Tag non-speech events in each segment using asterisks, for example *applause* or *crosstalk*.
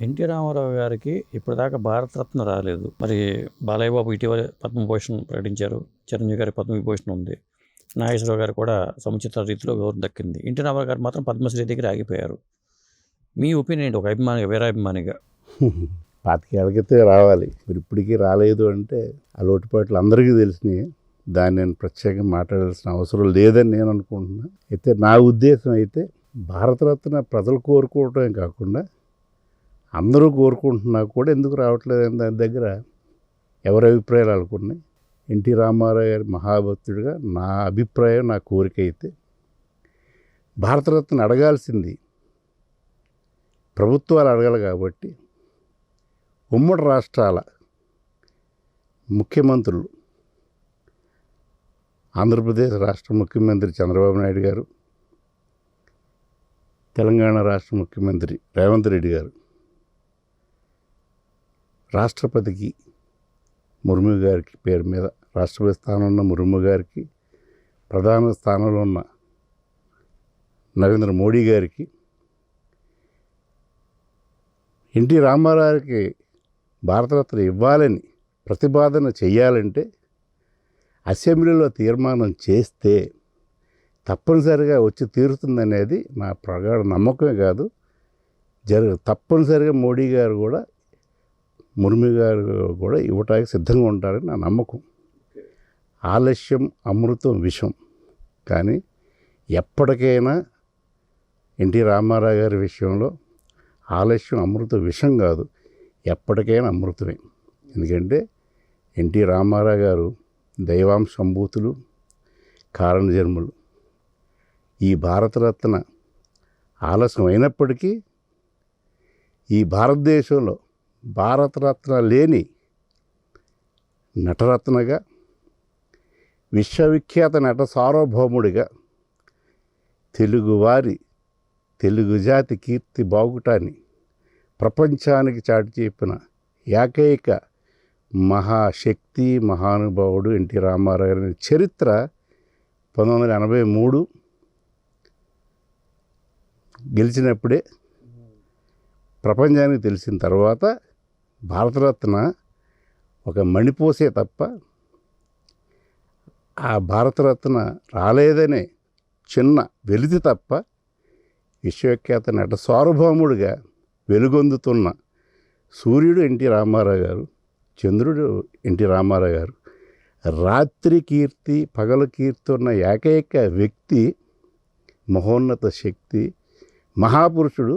NT Ramarao గారికి ఇప్పటిదాకా భారతరత్న రాలేదు. మరి బాలయ్య బాబు ఇటీవల పద్మభూషణ్ ప్రకటించారు. చిరంజీవి గారి పద్మవిభూషణ్ ఉంది. నాగేశ్వరరావు గారు కూడా సముచిత రీతిలో గౌరవం దక్కింది. ఎన్టీ రామారావు గారు మాత్రం పద్మశ్రీ దగ్గర ఆగిపోయారు. మీ ఒపీనియన్ ఏంటి? ఒక అభిమానిగా వీరాభిమానిగా? *laughs* పాతికేళ్ళకైతే రావాలి. మీరు ఇప్పటికీ రాలేదు అంటే ఆ లోటుపాట్లు అందరికీ తెలిసినాయి. దాన్ని నేను ప్రత్యేకంగా మాట్లాడాల్సిన అవసరం లేదని నేను అనుకుంటున్నాను అయితే నా ఉద్దేశం అయితే భారతరత్న ప్రజలు కోరుకోవటమే కాకుండా అందరూ కోరుకుంటున్నా కూడా ఎందుకు రావట్లేదు దాని దగ్గర ఎవరి అభిప్రాయాలు అనుకున్నాయి ఎన్టీ రామారావు గారి మహాభక్తుడిగా నా అభిప్రాయం నా కోరిక అయితే భారతరత్న అడగాల్సింది ప్రభుత్వాలు అడగాలి కాబట్టి ఉమ్మడి రాష్ట్రాల ముఖ్యమంత్రులు ఆంధ్రప్రదేశ్ రాష్ట్ర ముఖ్యమంత్రి చంద్రబాబు నాయుడు గారు తెలంగాణ రాష్ట్ర ముఖ్యమంత్రి రేవంత్ రెడ్డి గారు రాష్ట్రపతికి ముర్ము గారికి పేరు మీద రాష్ట్రపతి స్థానంలో ఉన్న ముర్ము గారికి ప్రధాన స్థానంలో ఉన్న నరేంద్ర మోడీ గారికి ఎన్టీ రామారావుకి భారతరత్న ఇవ్వాలని ప్రతిపాదన చేయాలంటే అసెంబ్లీలో తీర్మానం చేస్తే తప్పనిసరిగా వచ్చి తీరుతుందనేది నా ప్రగాఢ నమ్మకమే కాదు. జరగ తప్పనిసరిగా మోడీ గారు కూడా ముర్మి గారు కూడా ఇవ్వటానికి సిద్ధంగా ఉంటారని నా నమ్మకం. ఆలస్యం అమృతం విషం. కానీ ఎప్పటికైనా ఎన్టీ రామారావు గారి విషయంలో ఆలస్యం అమృత విషం కాదు. ఎప్పటికైనా అమృతమే. ఎందుకంటే ఎన్టీ రామారావు గారు దైవాంశ సంభూతులు కారణజన్ములు. ఈ భారతరత్న ఆలస్యం అయినప్పటికీ ఈ భారతదేశంలో భారతరత్న లేని నటరత్నగా విశ్వవిఖ్యాత నట సార్వభౌముడిగా తెలుగువారి తెలుగు జాతి కీర్తి బాగుటాన్ని ప్రపంచానికి చాటి చెప్పిన ఏకైక మహాశక్తి మహానుభావుడు ఎన్టీ రామారావు గారి చరిత్ర పంతొమ్మిది వందల ఎనభై మూడు గెలిచినప్పుడే ప్రపంచానికి తెలిసిన తర్వాత భారతరత్న ఒక మణిపోసే తప్ప ఆ భారతరత్న రాలేదనే చిన్న వెలితి తప్ప విశ్వఖ్యాత నట సార్వభౌముడిగా వెలుగొందుతున్న సూర్యుడు ఎన్టీ రామారావు గారు చంద్రుడు ఎన్టీ రామారావు గారు రాత్రి కీర్తి పగల కీర్తి ఉన్న ఏకైక వ్యక్తి మహోన్నత శక్తి మహాపురుషుడు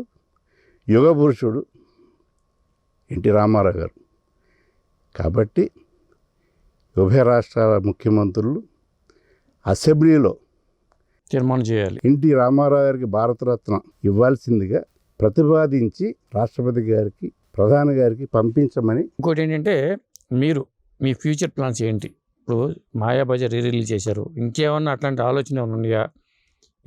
యుగ పురుషుడు ఎన్టీ రామారావు గారు. కాబట్టి ఉభయ రాష్ట్రాల ముఖ్యమంత్రులు అసెంబ్లీలో తీర్మానం చేయాలి. ఎన్టీ రామారావు గారికి భారతరత్న ఇవ్వాల్సిందిగా ప్రతిపాదించి రాష్ట్రపతి గారికి ప్రధాని గారికి పంపించమని ఇంకోటి ఏంటంటే మీరు మీ ఫ్యూచర్ ప్లాన్స్ ఏంటి? ఇప్పుడు మాయాబజార్ రీ రిలీజ్ చేశారు. ఇంకేమన్నా అట్లాంటి ఆలోచన ఏమైనా ఉన్నాయా?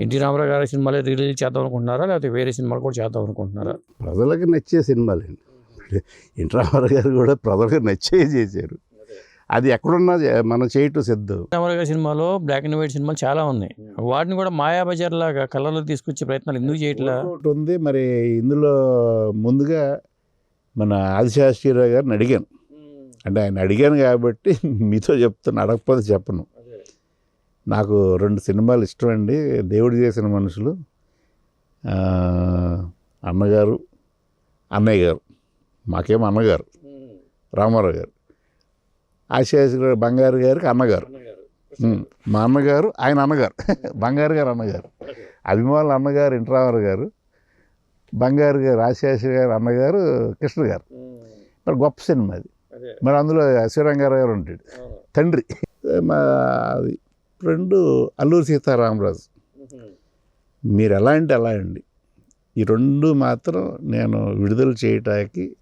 ఎన్టీ రామారావు గారి సినిమాలే రిలీజ్ చేద్దాం అనుకుంటున్నారా? లేకపోతే వేరే సినిమాలు కూడా చేద్దాం అనుకుంటున్నారా? ప్రజలకు నచ్చే సినిమాలండి. *laughs* ఎన్టీ రామారావు గారు కూడా ప్రజలకు నచ్చే చేశారు. అది. ఎక్కడున్నా మనం చేయటం సిద్ధం. రామారావు గారి సినిమాలో బ్లాక్ అండ్ వైట్ సినిమాలు చాలా ఉన్నాయి. వాటిని కూడా మాయాబజార్ లాగా కలర్లో తీసుకొచ్చే ప్రయత్నాలు ఎందుకు చేయట్లా? ఒకటి ఉంది. మరి ఇందులో ముందుగా మన ఆదిశాస్త్రిరావు గారిని అడిగాను. అంటే ఆయన అడిగాను కాబట్టి *laughs* మీతో చెప్తాను అడగకపోతే చెప్పను. నాకు రెండు సినిమాలు ఇష్టం అండి దేవుడు చేసిన మనుషులు ఆ, అన్నగారు అన్నయ్య గారు. మాకేమో అన్నగారు. రామారావు గారు ఆశయాసి బంగారు గారికి అన్నగారు. మా అన్నగారు ఆయన అన్నగారు. *laughs* బంగారు గారు అన్నగారు. అభిమానులు అన్నగారు ఇంట్రావర్ గారు. బంగారు గారు రాజశేషర్ గారు అన్నగారు కృష్ణ గారు. మరి గొప్ప సినిమా అది. మరి అందులో శివరంగారావు గారు ఉంటాడు. తండ్రి. మా అది రెండు అల్లూరి సీతారామరాజు. మీరు ఎలా అంటే ఎలా అండి. ఈ రెండు మాత్రం నేను విడుదల చేయటానికి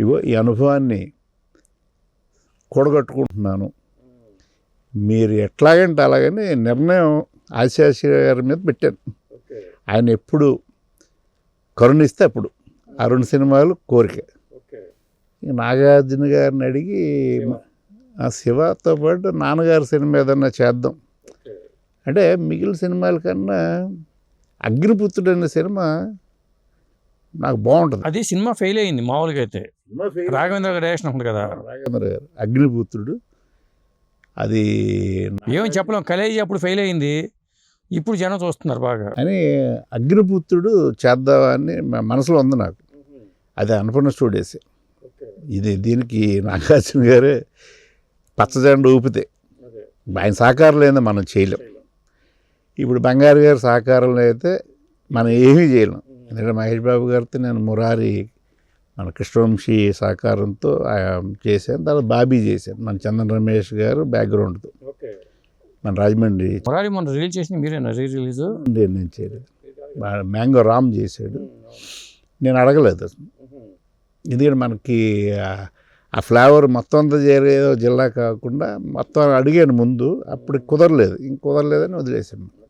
ఇగో ఈ అనుభవాన్ని కూడగట్టుకుంటున్నాను. మీరు ఎట్లాగంటే అలాగని నిర్ణయం ఆశాశ్రీ గారి మీద పెట్టాను. ఆయన ఎప్పుడు కరుణిస్తే అప్పుడు. ఆ రెండు సినిమాలు కోరిక. నాగార్జున గారిని అడిగి ఆ శివతో పాటు నాన్నగారి సినిమా ఏదన్నా చేద్దాం. అంటే మిగిలిన సినిమాల కన్నా అగ్నిపుత్రుడు అనే సినిమా నాకు బాగుంటుంది. అది సినిమా ఫెయిల్ అయింది మామూలుగా అయితే. రాఘవేంద్ర గారి డైరెక్షన్ ఉంది కదా. రాఘవేంద్ర గారు. అగ్నిపుత్రుడు. అది ఏమని చెప్పలేం. కలేజీ అప్పుడు ఫెయిల్ అయింది. ఇప్పుడు జనం చూస్తున్నారు బాగా. అని అగ్నిపుత్రుడు చేద్దామని మనసులో ఉంది నాకు. అది అన్నపూర్ణ స్టూడియోస్ ఇది దీనికి నాగార్జున గారే పచ్చజెండ ఊపితే. ఆయన సహకారం లేదా మనం చేయలేం. ఇప్పుడు బంగారు గారి సహకారం అయితే మనం ఏమీ చేయలేం. ఎందుకంటే మహేష్ బాబు గారితో నేను మురారి మన కృష్ణవంశీ సహకారంతో ఆ, చేశాను. తర్వాత బాబీ చేశాను. మన చందన్ రమేష్ గారు బ్యాక్గ్రౌండ్తో. మన రాజమండ్రి. మురారి మొన్న రిలీజ్ చేసింది మీరేనా రీ రిలీజ్? నేను నేను చేయలేదు. మ్యాంగో రామ్ చేశాడు. నేను అడగలేదు అసలు. ఎందుకంటే మనకి ఆ- ఆ ఫ్లేవర్ మొత్తం అంతా చేరేదో జిల్లా కాకుండా మొత్తం అడిగాను ముందు. అప్పుడు కుదరలేదు. ఇంక కుదరలేదని వదిలేసాను